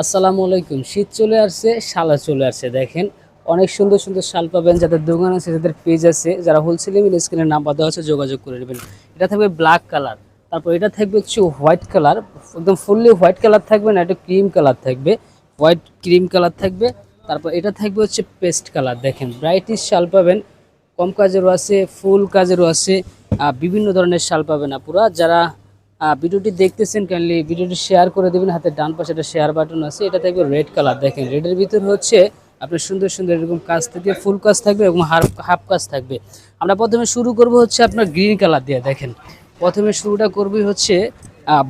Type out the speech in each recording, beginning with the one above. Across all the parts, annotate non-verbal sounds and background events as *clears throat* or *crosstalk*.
আসসালামু আলাইকুম। শীত চলে আসছে, শালা চলে আসছে, দেখেন। অনেক সুন্দর সুন্দর শাল পাবেন, যাদের দোকান আছে, যাদের পেজ আছে, যারা হোলসেল নেবেন স্ক্রিনের নাম্বার দেওয়া আছে, যোগাযোগ করে নেবেন। এটা থাকবে ব্ল্যাক কালার তারপর এটা থাকবে হচ্ছে হোয়াইট কালার একদম ফুললি হোয়াইট কালার থাকবে না, এটা ক্রিম কালার থাকবে। হোয়াইট ক্রিম কালার থাকবে। তারপর এটা থাকবে হচ্ছে পেস্ট কালার দেখেন। ব্রাইটিশ শাল পাবেন, কম কাজেরও আছে ফুল কাজেরও আছে বিভিন্ন ধরনের শাল পাবেন আপুরা। যারা ভিডিওটি দেখতেছেন কাইন্ডলি ভিডিওটি শেয়ার করে দেবেন। হাতে ডান পাশে একটা শেয়ার বাটন আছে, এটা থাকবে রেড কালার দেখেন রেডের ভিতর হচ্ছে আপনার সুন্দর সুন্দর এরকম কাজ থাকবে, ফুল কাজ থাকবে এবং হাফ হাফ কাজ থাকবে। আমরা প্রথমে শুরু করব হচ্ছে আপনার গ্রিন কালার দিয়ে, দেখেন। প্রথমে শুরুটা করবই হচ্ছে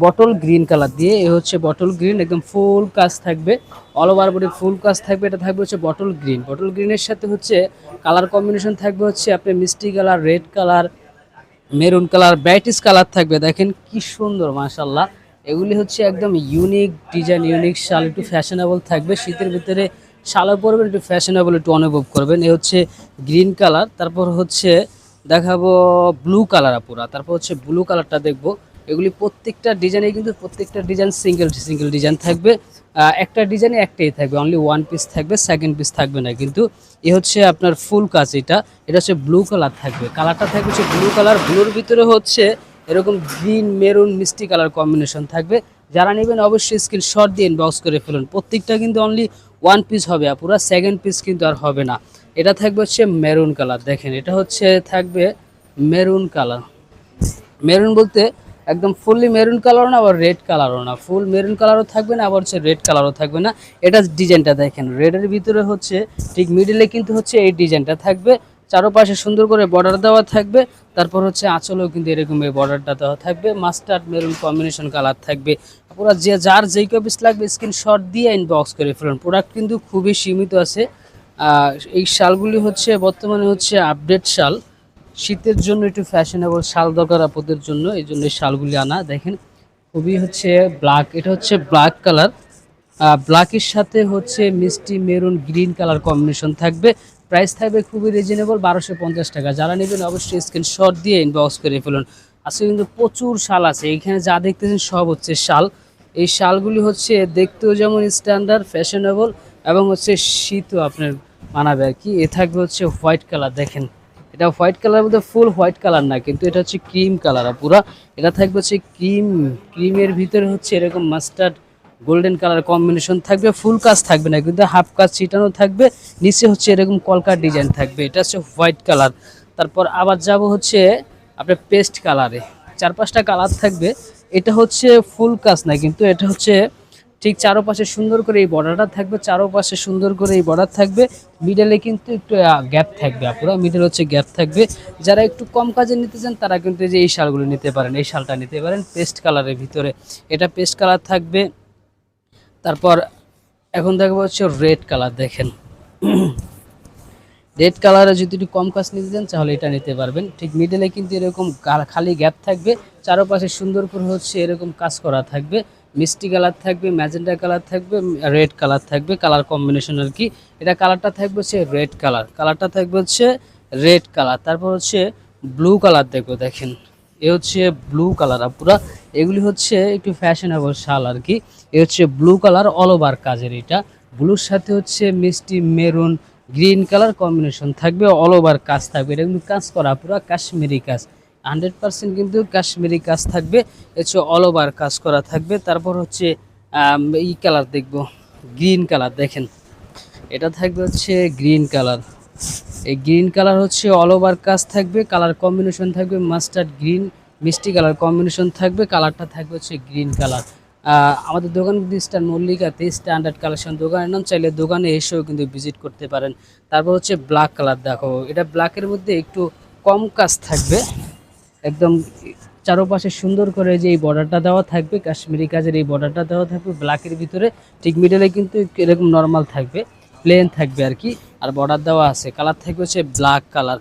বটল গ্রিন কালার দিয়ে। এ হচ্ছে বটল গ্রিন একদম ফুল কাজ থাকবে। অল ওভার বডি ফুল কাজ থাকবে, এটা থাকবে হচ্ছে বটল গ্রিন বটল গ্রিনের সাথে হচ্ছে কালার কম্বিনেশন থাকবে হচ্ছে আপনার মিষ্টি colour red colour maroon colour ব্রাইটিস colour থাকবে। দেখেন কি সুন্দর মাশাল্লাহ এগুলি হচ্ছে একদম ইউনিক ডিজাইন ইউনিক শাল, একটু ফ্যাশনেবল থাকবে। শীতের ভিতরে শালও পরবেন, একটু ফ্যাশনেবল একটু অনুভব করবেন। এ হচ্ছে গ্রিন কালার, তারপর হচ্ছে দেখাবো ব্লু কালার পুরা তারপর হচ্ছে ব্লু কালারটা দেখব। এগুলি প্রত্যেকটা ডিজাইনে কিন্তু প্রত্যেকটা ডিজাইন সিঙ্গেল সিঙ্গেল ডিজাইন থাকবে। একটা ডিজাইনে একটাই থাকবে অনলি ওয়ান পিস থাকবে সেকেন্ড পিস থাকবে না। কিন্তু এ হচ্ছে আপনার ফুল কাজ এটা। এটা হচ্ছে ব্লু কালার থাকবে। কালারটা থাকবে হচ্ছে ব্লু কালার ব্লুর ভিতরে হচ্ছে এরকম গ্রিন মেরুন মিষ্টি কালার কম্বিনেশন থাকবে। যারা নেবেন অবশ্যই স্ক্রিন শট দিয়ে ইনবক্স করে ফেলুন। প্রত্যেকটা কিন্তু অনলি ওয়ান পিস হবে আর পুরো সেকেন্ড পিস কিন্তু আর হবে না। এটা থাকবে হচ্ছে মেরুন কালার দেখেন, এটা হচ্ছে থাকবে মেরুন কালার মেরুন বলতে একদম ফুললি মেরুন কালারও না, আবার রেড কালারও না। ফুল মেরুন কালারও থাকবে না, আবার হচ্ছে রেড কালারও থাকবে না। এটা ডিজাইনটা দেখেন। রেডের ভিতরে হচ্ছে, ঠিক মিডিলে কিন্তু হচ্ছে এই ডিজাইনটা থাকবে। চারোপাশে সুন্দর করে বর্ডার দেওয়া থাকবে। তারপর হচ্ছে আঁচলেও কিন্তু এরকম এই বর্ডারটা দেওয়া থাকবে। মাস্টার্ড মেরুন কম্বিনেশন কালার থাকবে। পুরো যে, যার যেই কপিস লাগবে স্ক্রিনশট দিয়ে ইনবক্স করে ফেলুন। প্রোডাক্ট কিন্তু খুবই সীমিত আছে। এই শালগুলি হচ্ছে বর্তমানে হচ্ছে আপডেট শাল। শীতের জন্য একটু ফ্যাশনেবল শাল দরকার আপদের জন্য, এই জন্য শালগুলি আনা। দেখেন, খুবই হচ্ছে ব্ল্যাক এটা হচ্ছে ব্ল্যাক কালার ব্ল্যাকের সাথে হচ্ছে মিষ্টি মেরুন গ্রিন কালার কম্বিনেশন থাকবে। প্রাইস থাকবে খুবই রিজনেবল বারোশো পঞ্চাশ টাকা। যারা নেবেন অবশ্যই স্ক্রিনশট দিয়ে ইনবক্স করে ফেলুন। আজকে কিন্তু প্রচুর শাল আছে। এখানে যা দেখতেছেন সব হচ্ছে শাল। এই শালগুলি হচ্ছে দেখতেও যেমন স্ট্যান্ডার্ড ফ্যাশনেবল এবং হচ্ছে শীতও আপনার মানাবে আর কি। এ থাকবে হচ্ছে হোয়াইট কালার দেখেন। এটা হোয়াইট কালার মধ্যে ফুল হোয়াইট কালার না, কিন্তু এটা হচ্ছে ক্রিম কালার পুরা। এটা থাকবে হচ্ছে ক্রিম, ক্রিমের ভিতরে হচ্ছে এরকম মাস্টার্ড গোল্ডেন কালার কম্বিনেশন থাকবে, ফুল কাজ থাকবে না, কিন্তু হাফ কাজ ছিটানো থাকবে, নিচে হচ্ছে এরকম কলকার ডিজাইন থাকবে, এটা হচ্ছে হোয়াইট কালার। তারপর আবার যাব হচ্ছে আপনার পেস্ট কালারে, চার পাঁচটা কালার থাকবে, এটা হচ্ছে ফুল কাজ না, কিন্তু এটা হচ্ছে ঠিক চারোপাশে সুন্দর করে এই বর্ডারটা থাকবে, চারোপাশে সুন্দর করে এই বর্ডার থাকবে। মিডলে কিন্তু একটু গ্যাপ থাকবে আপুরা। মিডল হচ্ছে গ্যাপ থাকবে। যারা একটু কম কাজে নিতে চান, তারা কিন্তু এই যে এই শালগুলো নিতে পারেন, এই শালটা নিতে পারেন পেস্ট কালারের ভিতরে। এটা পেস্ট কালার থাকবে। তারপর এখন দেখব হচ্ছে রেড কালার দেখেন। *clears throat* রেড কালারে যদি একটু কম কাজ নিতে চান, তাহলে এটা নিতে পারবেন। ঠিক মিডলে কিন্তু এরকম খালি গ্যাপ থাকবে। চারপাশে সুন্দর করে হচ্ছে এরকম কাজ করা থাকবে। মিষ্টি কালার থাকবে, ম্যাজেন্টা কালার থাকবে, রেড কালার থাকবে, কালার কম্বিনেশন আর কি। এটা কালারটা থাকবে হচ্ছে রেড কালার। কালারটা থাকবে হচ্ছে রেড কালার। তারপর হচ্ছে ব্লু কালার দেখব, দেখেন। এ হচ্ছে ব্লু কালার পুরা এগুলি হচ্ছে একটু ফ্যাশনেবল শাল আর কি। এ হচ্ছে ব্লু কালার অল ওভার কাজের এটা। ব্লুর সাথে হচ্ছে মিষ্টি, মেরুন গ্রিন কালার কম্বিনেশন থাকবে অল ওভার কাজ থাকবে। এটা কিন্তু কাজ করা পুরো কাশ্মীরি কাজ। হান্ড্রেড পার্সেন্ট কিন্তু কাশ্মীরি কাজ থাকবে হচ্ছে অল ওভার কাজ করা থাকবে। তারপর হচ্ছে আম, ই কালার দেখব গ্রিন কালার দেখেন। এটা থাকবে হচ্ছে গ্রিন কালার এই গ্রিন কালার হচ্ছে অল ওভার কাজ থাকবে কালার কম্বিনেশন থাকবে মাস্টার্ড গ্রিন মিষ্টি কালার কম্বিনেশন থাকবে কালারটা থাকবে হচ্ছে গ্রিন কালার আমাদের দোকান স্টার মল্লিকাতে স্ট্যান্ডার্ড কালেকশন দোকানের নাম চাইলে দোকানে এসেও কিন্তু ভিজিট করতে পারেন। তারপর হচ্ছে ব্ল্যাক কালার দেখো এটা ব্ল্যাকের মধ্যে একটু কম কাজ থাকবে। একদম চারোপাশে সুন্দর করে যে এই বর্ডারটা দেওয়া থাকবে, কাশ্মীরি কাজের এই বর্ডারটা দেওয়া থাকবে ব্ল্যাকের ভিতরে ঠিক মিডলে কিন্তু এরকম নর্মাল থাকবে প্লেন থাকবে আর কি। আর বর্ডার দেওয়া আছে কালার থাকবে হচ্ছে ব্ল্যাক কালার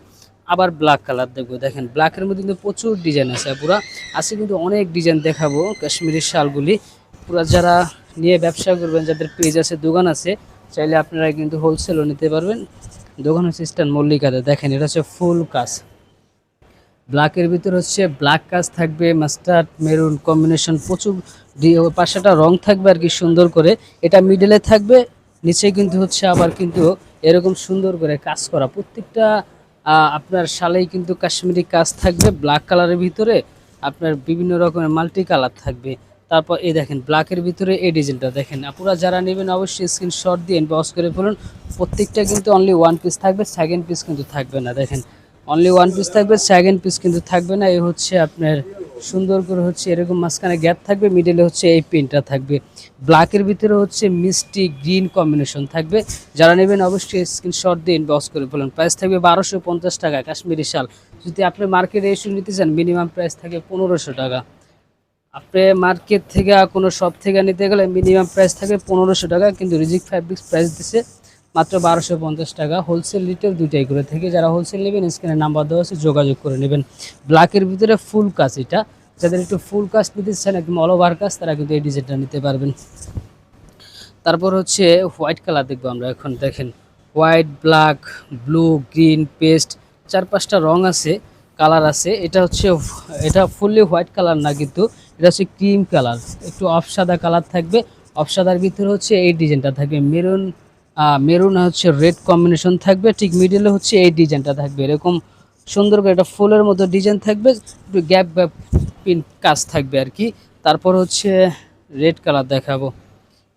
আবার ব্ল্যাক কালার দেখব, দেখেন ব্ল্যাকের মধ্যে কিন্তু প্রচুর ডিজাইন আছে পুরা। আজকে কিন্তু অনেক ডিজাইন দেখাবো কাশ্মীরি শালগুলি। পুরা যারা নিয়ে ব্যবসা করবেন, যাদের পেজ আছে, দোকান আছে, চাইলে আপনারা কিন্তু হোলসেলও নিতে পারবেন। দোকান হচ্ছে স্ট্যান্ড মল্লিকাতে, দেখেন এটা হচ্ছে ফুল কাজ। ব্ল্যাকের ভিতর হচ্ছে ব্ল্যাক কাজ থাকবে মাস্টার্ড মেরুন কম্বিনেশন প্রচুর পাশেটা রং থাকবে আর কি সুন্দর করে। এটা মিডলে থাকবে, নিচে কিন্তু হচ্ছে আবার কিন্তু এরকম সুন্দর করে কাজ করা। প্রত্যেকটা আপনার শালেই কিন্তু কাশ্মীরি কাজ থাকবে ব্ল্যাক কালারের ভিতরে আপনার বিভিন্ন রকমের মাল্টি কালার থাকবে। তারপর এই দেখেন ব্ল্যাকের ভিতরে এই ডিজাইনটা দেখেন। আপনারা যারা নেবেন অবশ্যই স্ক্রিনশট দিয়ে ইনবক্স করে ফেলুন। প্রত্যেকটা কিন্তু অনলি ওয়ান পিস থাকবে সেকেন্ড পিস কিন্তু থাকবে না, দেখেন। অনলি ওয়ান পিস থাকবে সেকেন্ড পিস কিন্তু থাকবে না। এই হচ্ছে আপনার সুন্দর করে হচ্ছে এরকম মাঝখানে গ্যাপ থাকবে মিডলে হচ্ছে এই পেনটা থাকবে। ব্ল্যাকের ভিতরে হচ্ছে মিষ্টি গ্রিন কম্বিনেশন থাকবে। যারা নেবেন অবশ্যই স্ক্রিনশট দিয়ে ইনবক্স করে ফেলুন। প্রাইস থাকবে বারোশো পঞ্চাশ টাকা, কাশ্মীরি শাল। যদি আপনি মার্কেটে এসে নিতে চান মিনিমাম প্রাইস থাকে পনেরোশো টাকা। আপনি মার্কেট থেকে কোনো শপ থেকে নিতে গেলে মিনিমাম প্রাইস থাকে পনেরোশো টাকা, কিন্তু রিজিক ফ্যাব্রিক্স প্রাইস দিচ্ছে মাত্র বারোশো পঞ্চাশ টাকা। হোলসেল রিটেল দুইটাই করে থেকে যারা হোলসেল নেবেন স্ক্রিনে নাম্বার দেওয়া আছে, যোগাযোগ করে নেবেন। ব্ল্যাকের ভিতরে ফুল কাজ এটা। যাদের একটু ফুল কাজ নিতে চান, একদম অল ওভার কাজ তারা কিন্তু এই ডিজাইনটা নিতে পারবেন। তারপর হচ্ছে হোয়াইট কালার দেখব আমরা এখন, দেখেন। White black blue green paste চার পাঁচটা রং আছে কালার আছে। এটা হচ্ছে, এটা ফুললি হোয়াইট কালার না কিন্তু, এটা হচ্ছে ক্রিম কালার একটু অফ সাদা কালার থাকবে। অফ সাদার ভিতরে হচ্ছে এই ডিজাইনটা থাকবে। মেরুন মেরুন হচ্ছে রেড কম্বিনেশন থাকবে, ঠিক মিডিলে হচ্ছে এই ডিজাইনটা থাকবে। এরকম সুন্দর করে একটা ফুলের মতো ডিজাইন থাকবে, একটু গ্যাপ গ্যাপ পিন কাজ থাকবে আর কি। তারপর হচ্ছে রেড কালার দেখাবো।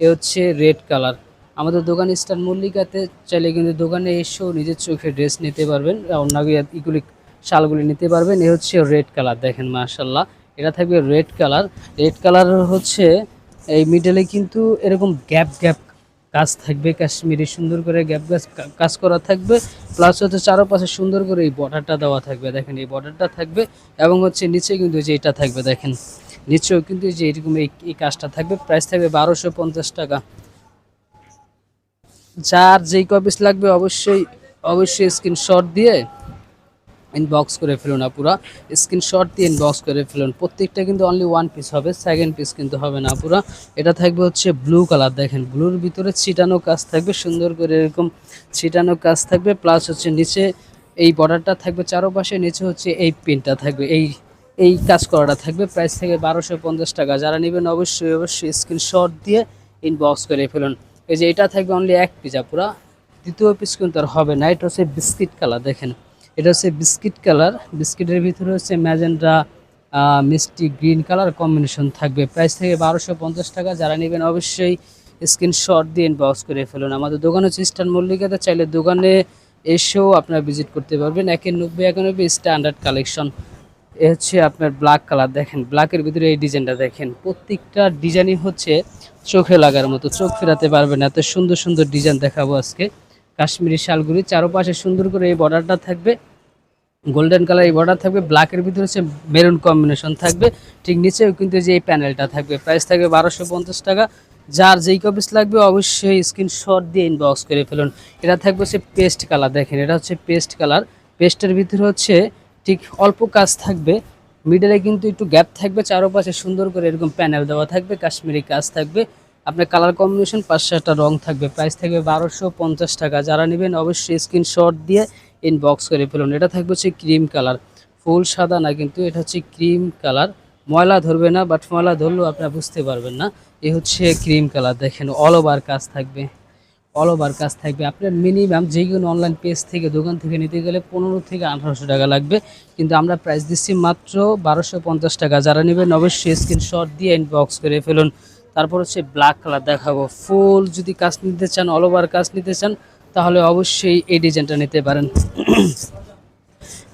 এ হচ্ছে রেড কালার। আমাদের দোকান স্টার মল্লিকাতে চাইলে কিন্তু দোকানে এসেও নিজের চোখে ড্রেস নিতে পারবেন অন্য ইগুলি শালগুলি নিতে পারবেন। এ হচ্ছে রেড কালার, দেখেন মাশাল্লাহ এটা থাকবে রেড কালার। রেড কালার হচ্ছে এই মিডলে কিন্তু এরকম গ্যাপ গ্যাপ কাজ থাকবে, কাশ্মীরি সুন্দর করে গ্যাপ গাছ কাজ করা থাকবে প্লাস হচ্ছে চারোপাশে সুন্দর করে এই বর্ডারটা দেওয়া থাকবে, দেখেন এই বর্ডারটা থাকবে এবং হচ্ছে নিচে কিন্তু যে এটা থাকবে, দেখেন। নিচেও কিন্তু যে এরকম এই কাজটা থাকবে প্রাইস থাকবে বারোশো টাকা। যার যেই কপিস লাগবে অবশ্যই অবশ্যই স্ক্রিনশট দিয়ে ইনবক্স করে ফেলুন আপুরা। স্ক্রিনশট দিয়ে ইনবক্স করে ফেলুন। প্রত্যেকটা কিন্তু অনলি ওয়ান পিস হবে সেকেন্ড পিস কিন্তু হবে না আপুরা। এটা থাকবে হচ্ছে ব্লু কালার দেখেন ব্লুর ভিতরে ছিটানো কাজ থাকবে, সুন্দর করে এরকম ছিটানো কাজ থাকবে প্লাস হচ্ছে নিচে এই বর্ডারটা থাকবে চারোপাশে, নিচে হচ্ছে এই পিনটা থাকবে, এই এই কাজ করাটা থাকবে প্রাইস থেকে বারোশো পঞ্চাশ টাকা। যারা নেবেন অবশ্যই অবশ্যই স্ক্রিনশট দিয়ে ইনবক্স করে ফেলুন। এই যে এটা থাকবে অনলি এক পিস আপুরা। দ্বিতীয় পিস কিন্তু আর হবে না, এটা হচ্ছে বিস্কিট কালার দেখেন। এটা হচ্ছে বিস্কিট কালার। বিস্কিটের ভিতরে হচ্ছে ম্যাজেন্ডা মিষ্টি, গ্রিন কালার কম্বিনেশন থাকবে। প্রাইস থেকে বারোশো পঞ্চাশ টাকা। যারা নেবেন অবশ্যই স্ক্রিনশট দিয়ে ইনবক্স করে ফেলুন। আমাদের দোকান হচ্ছে ইস্টার্ন মল্লিকাতে। চাইলে দোকানে এসেও আপনারা ভিজিট করতে পারবেন। একের নব্বই একানব্বই স্ট্যান্ডার্ড কালেকশন এ হচ্ছে আপনার ব্ল্যাক কালার দেখেন ব্ল্যাকের ভিতরে এই ডিজাইনটা দেখেন। প্রত্যেকটা ডিজাইনই হচ্ছে চোখে লাগার মতো। চোখ ফেরাতে পারবেন এত সুন্দর সুন্দর ডিজাইন দেখাবো আজকে। কাশ্মীরি শালগুলি চারপাশে সুন্দর করে এই বর্ডারটা থাকবে। গোল্ডেন কালার এই বর্ডার থাকবে ব্ল্যাকের ভিতরে হচ্ছে মেরুন কম্বিনেশন থাকবে। ঠিক নিচেও কিন্তু যে এই প্যানেলটা থাকবে। প্রাইস থাকবে বারোশো টাকা। যার যেই কপিস লাগবে অবশ্যই স্ক্রিনশট দিয়ে ইনবক্স করে ফেলুন। এটা থাকবে হচ্ছে পেস্ট কালার দেখেন, এটা হচ্ছে পেস্ট কালার পেস্টের ভিতরে হচ্ছে ঠিক অল্প কাজ থাকবে। মিডলে কিন্তু একটু গ্যাপ থাকবে। চারপাশে সুন্দর করে এরকম প্যানেল দেওয়া থাকবে। কাশ্মীরি কাজ থাকবে। আপনার কালার কম্বিনেশন পাঁচ সাতটা রং থাকবে প্রাইস থাকবে বারোশো পঞ্চাশ টাকা। যারা নেবেন অবশ্যই স্ক্রিনশট দিয়ে ইনবক্স করে ফেলুন। এটা থাকবে হচ্ছে ক্রিম কালার ফুল সাদা না, কিন্তু এটা হচ্ছে ক্রিম কালার ময়লা ধরবে না বাট ময়লা ধরলেও আপনারা বুঝতে পারবেন না। এ হচ্ছে ক্রিম কালার দেখেন অল ওভার কাজ থাকবে। অল ওভার কাজ থাকবে। আপনার মিনিমাম যে কোনো অনলাইন পেজ থেকে, দোকান থেকে নিতে গেলে পনেরো থেকে আঠারোশো টাকা লাগবে। কিন্তু আমরা প্রাইস দিচ্ছি মাত্র বারোশো টাকা। যারা নেবেন অবশ্যই স্ক্রিনশট দিয়ে ইনবক্স করে ফেলুন। তারপর হচ্ছে ব্ল্যাক কালার দেখাবো। ফুল যদি কাজ নিতে চান অল ওভার কাজ নিতে চান, তাহলে অবশ্যই এই ডিজাইনটা নিতে পারেন।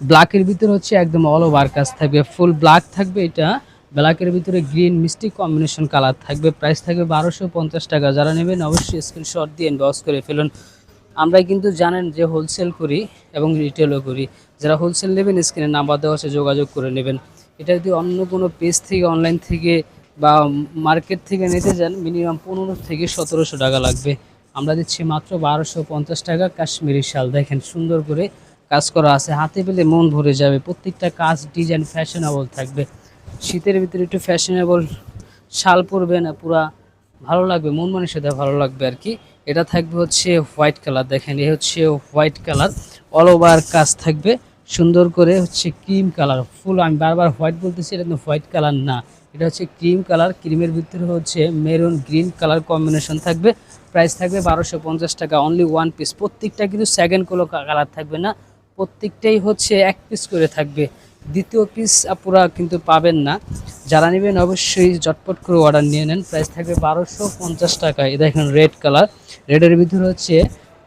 ব্ল্যাকের ভিতরে হচ্ছে একদম অল ওভার কাজ থাকবে। ফুল ব্ল্যাক থাকবে এটা। ব্ল্যাকের ভিতরে গ্রিন মিষ্টি কম্বিনেশন কালার থাকবে। প্রাইস থাকবে বারোশো পঞ্চাশ টাকা। যারা নেবেন অবশ্যই স্ক্রিনশট দিয়ে ইনবক্স করে ফেলুন। আমরা কিন্তু জানেন যে হোলসেল করি এবং রিটেলও করি। যারা হোলসেল নেবেন স্ক্রিনে নাম্বার দেওয়া আছে, যোগাযোগ করে নেবেন। এটা যদি অন্য কোনো পেজ থেকে অনলাইন থেকে বা মার্কেট থেকে নিতে যান মিনিমাম পনেরো থেকে সতেরোশো টাকা লাগবে। আমরা দিচ্ছি মাত্র বারোশো পঞ্চাশ টাকা কাশ্মীরি শাল। দেখেন সুন্দর করে কাজ করা আছে। হাতে পেলে মন ভরে যাবে। প্রত্যেকটা কাজ ডিজাইন ফ্যাশনেবল থাকবে। শীতের ভিতরে একটু ফ্যাশনেবল শাল পরবে না, পুরা ভালো লাগবে, মন মানুষের ভালো লাগবে আর কি। এটা থাকবে হচ্ছে হোয়াইট কালার দেখেন এ হচ্ছে হোয়াইট কালার অল ওভার কাজ থাকবে। সুন্দর করে হচ্ছে ক্রিম কালার ফুল, আমি বারবার হোয়াইট বলতেছি, এটা কিন্তু হোয়াইট কালার না। এটা হচ্ছে ক্রিম কালার, ক্রিমের ভিতরে হচ্ছে মেরুন গ্রিন কালার কম্বিনেশন থাকবে। প্রাইস থাকবে বারোশো টাকা অনলি ওয়ান পিস প্রত্যেকটা কিন্তু সেকেন্ড কোনো কালার থাকবে না। প্রত্যেকটাই হচ্ছে এক পিস করে থাকবে। দ্বিতীয় পিস পুরা কিন্তু পাবেন না। যারা নেবেন অবশ্যই চটপট করে অর্ডার নিয়ে নেন। প্রাইস থাকবে বারোশো পঞ্চাশ টাকা। এই দেখেন রেড কালার রেডের ভিতরে হচ্ছে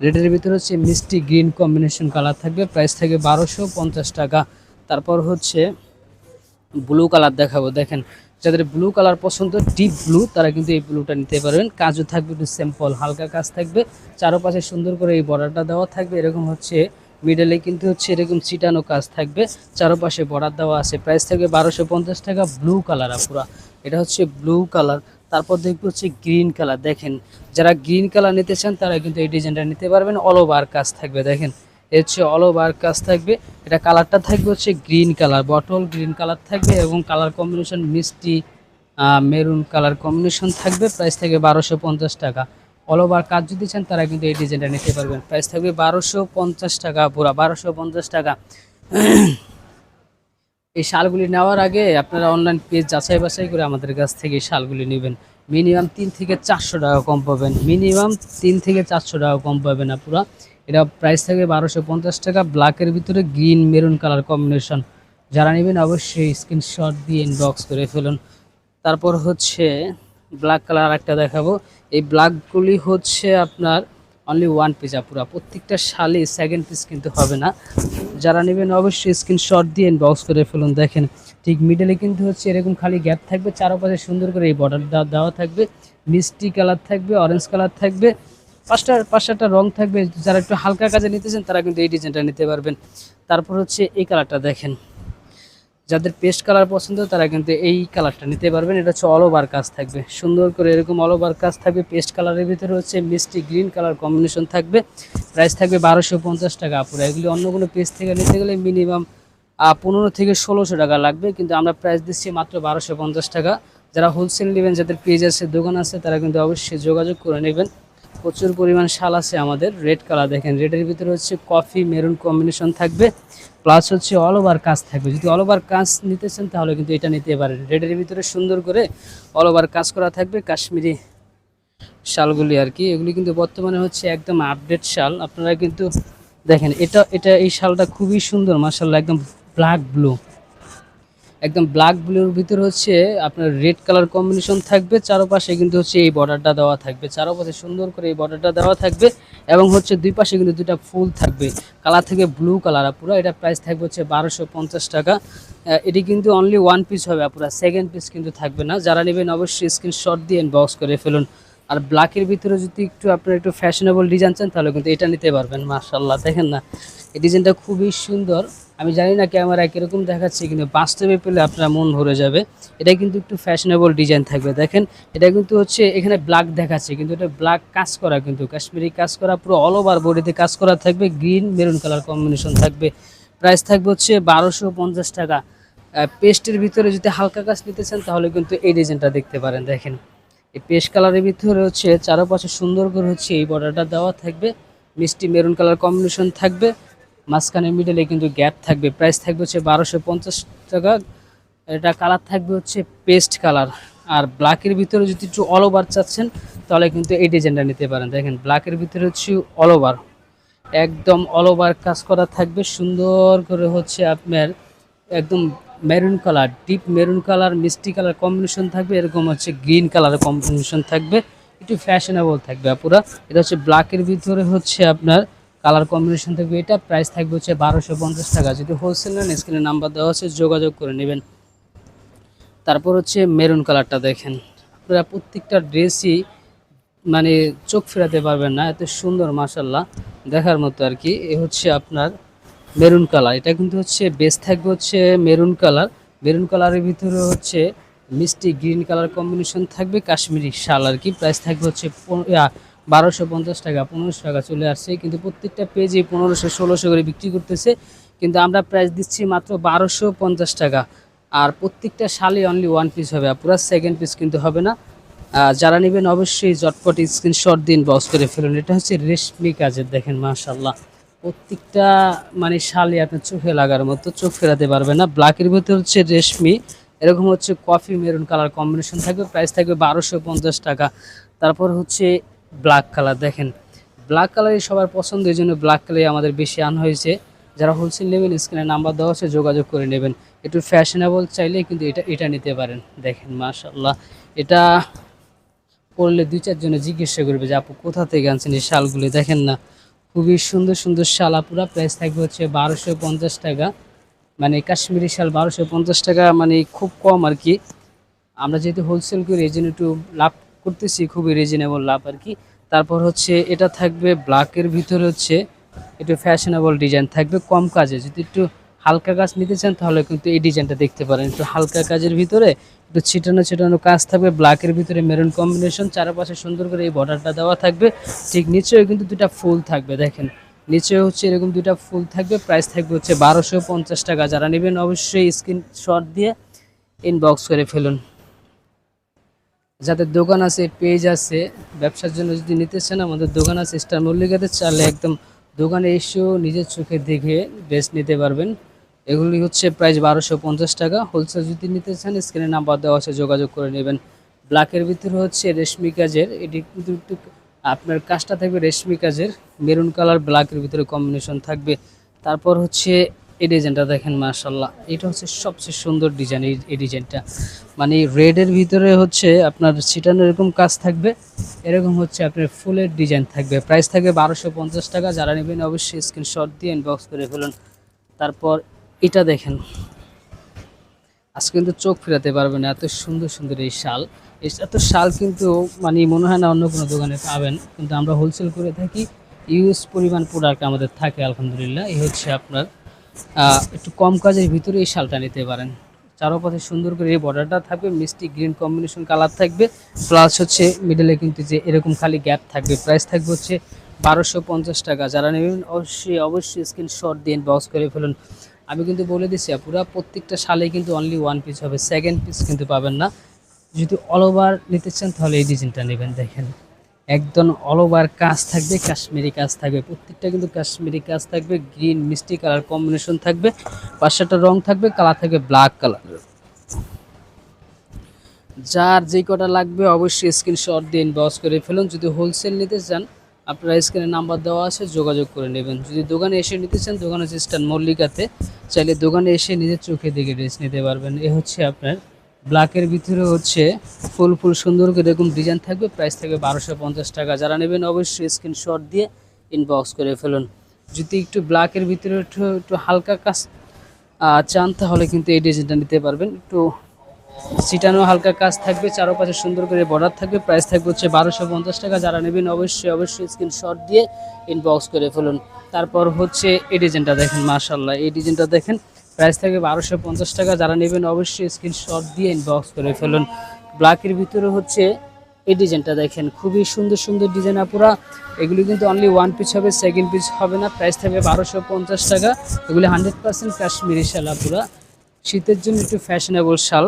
রেডের ভিতরে হচ্ছে মিষ্টি গ্রিন কম্বিনেশন কালার থাকবে। প্রাইস থাকবে বারোশো পঞ্চাশ টাকা। তারপর হচ্ছে ব্লু কালার দেখাবো। দেখেন যাদের ব্লু কালার পছন্দ ডিপ ব্লু তারা কিন্তু এই ব্লুটা নিতে পারবেন। কাজও থাকবে, একটু সিম্পল হালকা কাজ থাকবে। চারপাশে সুন্দর করে এই বর্ডারটা দেওয়া থাকবে। এরকম হচ্ছে মিডলে কিন্তু হচ্ছে এরকম চিটানো কাজ থাকবে। চারপাশে বর্ডার দেওয়া আছে। প্রাইস থাকবে বারোশো পঞ্চাশ টাকা ব্লু কালার পুরা। এটা হচ্ছে ব্লু কালার তারপর দেখব হচ্ছে গ্রিন কালার দেখেন, যারা গ্রিন কালার নিতে চান, তারা কিন্তু এই ডিজাইনটা নিতে পারবেন। অল ওভার কাজ থাকবে, দেখেন। এ হচ্ছে অল ওভার কাজ থাকবে। এটা কালারটা থাকবে হচ্ছে green colour bottle green colour থাকবে এবং কালার কম্বিনেশন মিষ্টি মেরুন কালার কম্বিনেশন থাকবে। প্রাইস থাকবে বারোশো পঞ্চাশ টাকা। অল ওভার কাজ যদি চান তারা কিন্তু এই ডিজাইনটা নিতে পারবেন। প্রাইস থাকবে বারোশো পঞ্চাশ টাকা পুরা, বারোশো পঞ্চাশ টাকা। এই শালগুলি নেওয়ার আগে আপনারা অনলাইন পেজ যাচাই বাছাই করে আমাদের কাছ থেকে শালগুলি নেবেন। মিনিমাম তিন থেকে চারশো টাকা কম পাবেন। মিনিমাম তিন থেকে চারশো টাকা কম পাবেন আপনারা এটা প্রাইস থাকবে বারোশো পঞ্চাশ টাকা। ব্ল্যাকের ভিতরে গ্রিন মেরুন কালার কম্বিনেশন যারা নেবেন অবশ্যই স্ক্রিনশট দিয়ে ইনবক্স করে ফেলুন। তারপর হচ্ছে ব্ল্যাক কালার একটা দেখাবো। এই ব্ল্যাকগুলি হচ্ছে আপনার অনলি ওয়ান পিস আপুরা। প্রত্যেকটা শালে সেকেন্ড পিস কিন্তু হবে না। যারা নেবেন অবশ্যই স্ক্রিনশট দিয়ে ইনবক্স করে ফেলুন। দেখেন, ঠিক মিডলে কিন্তু হচ্ছে এরকম খালি গ্যাপ থাকবে। চারপাশে সুন্দর করে এই বর্ডার দেওয়া থাকবে। মিষ্টি কালার থাকবে অরেঞ্জ কালার থাকবে। পাঁচটা পাঁচটা রং থাকবে, যারা একটু হালকা কাজে নিতেছেন, তারা কিন্তু এই ডিজাইনটা নিতে পারবেন। তারপর হচ্ছে এই কালারটা দেখেন। যাদের পেস্ট কালার পছন্দ, তারা কিন্তু এই কালারটা নিতে পারবেন। এটা হচ্ছে অল ওভার কাজ থাকবে। সুন্দর করে এরকম অল ওভার কাজ থাকবে। পেস্ট কালারের ভিতরে হচ্ছে মিষ্টি গ্রিন কালার কম্বিনেশন থাকবে। প্রাইস থাকবে বারোশো পঞ্চাশ টাকা। আপুরা, এগুলি অন্য কোনো পেজ থেকে নিতে গেলে মিনিমাম পনেরো থেকে ষোলোশো টাকা লাগবে। কিন্তু আমরা প্রাইস দিচ্ছি মাত্র বারোশো পঞ্চাশ টাকা। যারা হোলসেল নেবেন, যাদের পেজ আছে, দোকান আছে, তারা কিন্তু অবশ্যই যোগাযোগ করে নেবেন। প্রচুর পরিমাণ শাল আছে আমাদের রেড কালার দেখেন রেডের ভিতরে হচ্ছে কফি মেরুন কম্বিনেশন থাকবে প্লাস হচ্ছে অল ওভার কাজ থাকবে। যদি অল ওভার কাজ নিতে চান, তাহলে কিন্তু এটা নিতে পারেন। রেডের ভিতরে সুন্দর করে অল ওভার কাজ করা থাকবে, কাশ্মীরি শালগুলি আর কি। এগুলি কিন্তু বর্তমানে হচ্ছে একদম আপডেট শাল। আপনারা কিন্তু দেখেন, এটা এটা এই শালটা খুবই সুন্দর মার্শাল্লাহ একদম ব্ল্যাক ব্লু একদম ব্ল্যাক ব্লুর ভিতরে হচ্ছে আপনার রেড কালার কম্বিনেশন থাকবে, চারপাশে কিন্তু হচ্ছে এই বর্ডারটা দেওয়া থাকবে। চারপাশে সুন্দর করে এই বর্ডারটা দেওয়া থাকবে এবং হচ্ছে দুই পাশে কিন্তু দুটা ফুল থাকবে। কালার থেকে ব্লু কালার পুরো, এটা প্রাইস থাকবে হচ্ছে বারোশো টাকা। এটি কিন্তু অনলি ওয়ান পিস হবে আপুরা সেকেন্ড পিস কিন্তু থাকবে না। যারা নেবেন অবশ্যই স্ক্রিনশট দিয়ে বক্স করে ফেলুন। আর ব্ল্যাকের ভিতরে যদি একটু আপনার একটু ফ্যাশনেবল ডিজাইন চান, তাহলে কিন্তু এটা নিতে পারবেন মার্শাল্লাহ দেখেন না? এই ডিজাইনটা খুবই সুন্দর। আমি জানি না ক্যামেরায় কীরকম দেখাচ্ছে কিন্তু বাস্তবে পেলে আপনার মন ভরে যাবে। এটা কিন্তু একটু ফ্যাশনেবল ডিজাইন থাকবে। দেখেন, এটা কিন্তু হচ্ছে এখানে ব্ল্যাক দেখাচ্ছে, কিন্তু এটা ব্ল্যাক কাজ করা কিন্তু, কাশ্মীরি কাজ করা, পুরো অল ওভার বডিতে কাজ করা থাকবে গ্রিন মেরুন কালার কম্বিনেশন থাকবে। প্রাইস থাকবে হচ্ছে বারোশো পঞ্চাশ টাকা। পেস্টের ভিতরে যদি হালকা কাজ নিতে চান, তাহলে কিন্তু এই ডিজাইনটা দেখতে পারেন, দেখেন। এই পেস্ট কালারের ভিতরে হচ্ছে চারপাশে সুন্দর করে হচ্ছে এই বর্ডারটা দেওয়া থাকবে। মিষ্টি মেরুন কালার কম্বিনেশন থাকবে। মাঝখানে মিডলে কিন্তু গ্যাপ থাকবে। প্রাইস থাকবে হচ্ছে বারোশো পঞ্চাশ টাকা। এটা কালার থাকবে হচ্ছে পেস্ট কালার আর ব্ল্যাকের ভিতরে যদি একটু অল ওভার চাচ্ছেন, তাহলে কিন্তু এই ডিজাইনটা নিতে পারেন। দেখেন ব্ল্যাকের ভিতরে হচ্ছে অল ওভার একদম অল ওভার কাজ করা থাকবে। সুন্দর করে হচ্ছে আপনার একদম maroon colour deep maroon colour মিষ্টি কালার কম্বিনেশন থাকবে। এরকম হচ্ছে গ্রিন কালার কম্বিনেশন থাকবে। একটু ফ্যাশনেবল থাকবে আপুরা। এটা হচ্ছে ব্ল্যাকের ভিতরে হচ্ছে আপনার কালার কম্বিনেশন থাকবে এটা প্রাইস থাকবে হচ্ছে বারোশো পঞ্চাশ টাকা। যদি হোলসেল নেন স্ক্রিনে নাম্বার দেওয়া আছে, যোগাযোগ করে নেবেন। তারপর হচ্ছে মেরুন কালারটা দেখেন। আপনারা প্রত্যেকটা ড্রেসই মানে চোখ ফেরাতে পারবেন না, এত সুন্দর মাসাল্লাহ দেখার মতো আর কি, এ হচ্ছে আপনার মেরুন কালার এটা কিন্তু হচ্ছে বেস থাকবে হচ্ছে মেরুন কালার মেরুন কালারের ভিতরে হচ্ছে মিষ্টি গ্রিন কালার কম্বিনেশন থাকবে, কাশ্মীরি শাল আর কি। প্রাইস থাকবে হচ্ছে বারোশো পঞ্চাশ টাকা, পনেরোশো টাকা চলে আসছে। কিন্তু প্রত্যেকটা পেজে পনেরোশো, ষোলোশো করে বিক্রি করতেছে। কিন্তু আমরা প্রাইস দিচ্ছি মাত্র বারোশো পঞ্চাশ টাকা। আর প্রত্যেকটা শালে অনলি ওয়ান পিস হবে আর পুরো সেকেন্ড পিস কিন্তু হবে না। যারা নেবেন অবশ্যই জটপট স্ক্রিনশট দিন বক্স করে ফেলুন। এটা হচ্ছে রেশমি কাজের, দেখেন মাশাল্লাহ প্রত্যেকটা মানে শালে আপনার চোখে লাগার মতো চোখ ফেরাতে পারবে না। ব্ল্যাকের ভিতরে হচ্ছে রেশমি, এরকম হচ্ছে কফি মেরুন কালার কম্বিনেশন থাকবে। প্রাইস থাকবে বারোশো পঞ্চাশ টাকা। তারপর হচ্ছে ব্ল্যাক কালার দেখেন। ব্ল্যাক কালারই সবার পছন্দ, এই জন্য ব্ল্যাক কালারই আমাদের বেশি আন হয়েছে। যারা হোলসেল নেবেন স্ক্রিনে নাম্বার দেওয়া আছে, যোগাযোগ করে নেবেন। একটু ফ্যাশনেবল চাইলে কিন্তু এটা এটা নিতে পারেন। দেখেন মাশাল্লাহ এটা পড়লে দুই, চারজনে জিজ্ঞাসা করবে যে, আপু, কোথা থেকে আনছেন এই শালগুলি? দেখেন না, খুবই সুন্দর সুন্দর শাল। আপুরা প্রাইস থাকবে হচ্ছে বারোশো পঞ্চাশ টাকা। মানে কাশ্মীরি শাল বারোশো পঞ্চাশ টাকা মানে খুব কম আর কি। আমরা যেহেতু হোলসেল করি, এই জন্য একটু লাভ করতেছি, খুবই রিজনেবল লাভ আর কি। তারপর হচ্ছে এটা থাকবে ব্ল্যাকের ভিতরে হচ্ছে একটু ফ্যাশনেবল ডিজাইন থাকবে কম কাজে। যদি একটু হালকা কাজ নিতে চান তাহলে কিন্তু এই ডিজাইনটা দেখতে পারেন। একটু হালকা কাজের ভিতরে একটু ছিটানো ছিটানো কাজ থাকবে ব্ল্যাকের ভিতরে মেরুন কম্বিনেশন চারপাশে সুন্দর করে এই বর্ডারটা দেওয়া থাকবে। ঠিক নিচেও কিন্তু দুটা ফুল থাকবে, দেখেন। নিচে হচ্ছে এরকম দুটা ফুল থাকবে প্রাইস থাকবে হচ্ছে বারোশো টাকা। যারা নেবেন অবশ্যই স্ক্রিনশট দিয়ে ইনবক্স করে ফেলুন। যাদের দোকান আছে, পেজ আছে, ব্যবসার জন্য যদি নিতে চান, আমাদের দোকান আছে, স্টার মল্লিকাতে চালে একদম দোকানে এসেও নিজের চোখে দেখে ড্রেস নিতে পারবেন। এগুলি হচ্ছে প্রাইস বারোশো পঞ্চাশ টাকা। হোলসেল যদি নিতে চান, স্ক্রিনে নাম্বার দেওয়া আছে, যোগাযোগ করে নেবেন। ব্ল্যাকের ভিতরে হচ্ছে রেশমি কাজের, এটি কিন্তু একটু আপনার কাজটা থাকবে রেশমি কাজের। মেরুন কালার, ব্ল্যাকের ভিতরে কম্বিনেশন থাকবে। তারপর হচ্ছে এই ডিজাইনটা দেখেন মাশাল্লাহ এটা হচ্ছে সবচেয়ে সুন্দর ডিজাইন এই ডিজাইনটা। মানে রেডের ভিতরে হচ্ছে আপনার ছিটানো এরকম কাজ থাকবে, এরকম হচ্ছে আপনার ফুলের ডিজাইন থাকবে। প্রাইস থাকবে বারোশো পঞ্চাশ টাকা, যারা নেবেন অবশ্যই স্ক্রিনশট দিয়ে ইনবক্স করে ফেলুন। তারপর এটা দেখেন, আজকে কিন্তু চোখ ফেরাতে পারবে না, এত সুন্দর সুন্দর এই শাল। এত শাল কিন্তু মানে মনে হয় না অন্য কোনো দোকানে পাবেন, কিন্তু আমরা হোলসেল করে থাকি ইউজ পরিমাণ প্রোডাক্ট আমাদের থাকে, আলহামদুলিল্লাহ। এই হচ্ছে আপনার একটু কম কাজের ভিতরে এই শালটা নিতে পারেন। চারোপাশে সুন্দর করে এই বর্ডারটা থাকবে, মিষ্টি গ্রিন কম্বিনেশন কালার থাকবে প্লাস হচ্ছে মিডলে কিন্তু যে এরকম খালি গ্যাপ থাকবে প্রাইস থাকবে হচ্ছে বারোশো পঞ্চাশ টাকা। যারা নেবেন অবশ্যই অবশ্যই স্ক্রিনশট দিন বক্স করে ফেলুন। আমি কিন্তু বলে দিচ্ছি পুরো প্রত্যেকটা সালে কিন্তু অনলি ওয়ান পিস হবে সেকেন্ড পিস কিন্তু পাবেন না। যদি অল ওভার নিতে চান তাহলে এই ডিজাইনটা নেবেন, দেখেন। একদম অল ওভার কাজ থাকবে, কাশ্মীরি কাজ থাকবে। প্রত্যেকটা কিন্তু কাশ্মীরি কাজ থাকবে গ্রিন মিষ্টি কালার কম্বিনেশন থাকবে পাঁচশোটা রং থাকবে কালার থাকবে ব্ল্যাক কালার যার যে কটা লাগবে অবশ্যই স্ক্রিনশট দিয়ে ইনবক্স করে ফেলুন। যদি হোলসেল নিতে চান, আপনারা স্ক্রিনে নাম্বার দেওয়া আছে, যোগাযোগ করে নেবেন। যদি দোকানে এসে নিতে চান দোকানে সিস্টার মল্লিকাতে, চাইলে দোকানে এসে নিজের চোখে দেখে ড্রেস নিতে পারবেন। এ হচ্ছে আপনার ব্ল্যাকের ভিতরে হচ্ছে ফুল ফুল সুন্দর করে এরকম ডিজাইন থাকবে প্রাইস থাকবে বারোশো পঞ্চাশ টাকা। যারা নেবেন অবশ্যই স্ক্রিনশট দিয়ে ইনবক্স করে ফেলুন। যদি একটু ব্ল্যাকের ভিতরে একটু একটু হালকা কাজ চান, তাহলে কিন্তু এই ডিজাইনটা নিতে পারবেন। একটু সিটানো হালকা কাজ থাকবে, চারপাশে সুন্দর করে বর্ডার থাকবে প্রাইস থাকবে হচ্ছে বারোশো পঞ্চাশ টাকা। যারা নেবেন অবশ্যই অবশ্যই স্ক্রিনশট দিয়ে ইনবক্স করে ফেলুন। তারপর হচ্ছে এই ডিজাইনটা দেখেন মাশাল্লাহ এই ডিজাইনটা দেখেন প্রাইস থাকবে বারোশো পঞ্চাশ টাকা। যারা নেবেন অবশ্যই স্ক্রিনশট দিয়ে ইনবক্স করে ফেলুন। ব্ল্যাকের ভিতরে হচ্ছে এই ডিজাইনটা দেখেন। খুবই সুন্দর সুন্দর ডিজাইন আপুরা। এগুলি কিন্তু অনলি ওয়ান পিস হবে সেকেন্ড পিস হবে না। প্রাইস থাকবে বারোশো পঞ্চাশ টাকা। এগুলি হান্ড্রেড পার্সেন্ট কাশ্মীরি শাল আপুরা। শীতের জন্য একটু ফ্যাশনেবল শাল।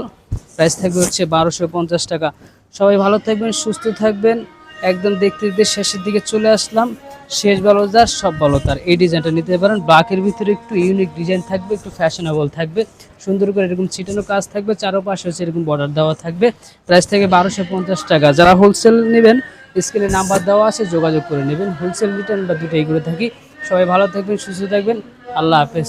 প্রাইস থাকবে হচ্ছে বারোশো পঞ্চাশ টাকা। সবাই ভালো থাকবেন, সুস্থ থাকবেন। একদম দেখতে দেখতে শেষের দিকে চলে আসলাম। শেষ ভালো, যার সব ভালো, তার এই ডিজাইনটা নিতে পারেন। ব্লাকের ভিতরে একটু ইউনিক ডিজাইন থাকবে, একটু ফ্যাশনেবল থাকবে। সুন্দর করে এরকম ছিটানো কাজ থাকবে, চারোপাশে হচ্ছে এরকম বর্ডার দেওয়া থাকবে। প্রাইস থেকে বারোশো পঞ্চাশ টাকা। যারা হোলসেল নেবেন স্ক্রিনে নাম্বার দেওয়া আছে, যোগাযোগ করে নেবেন। হোলসেল রিটার্ন বা দুটো করে থাকি। সবাই ভালো থাকবেন, সুস্থ থাকবেন। আল্লাহ হাফেজ।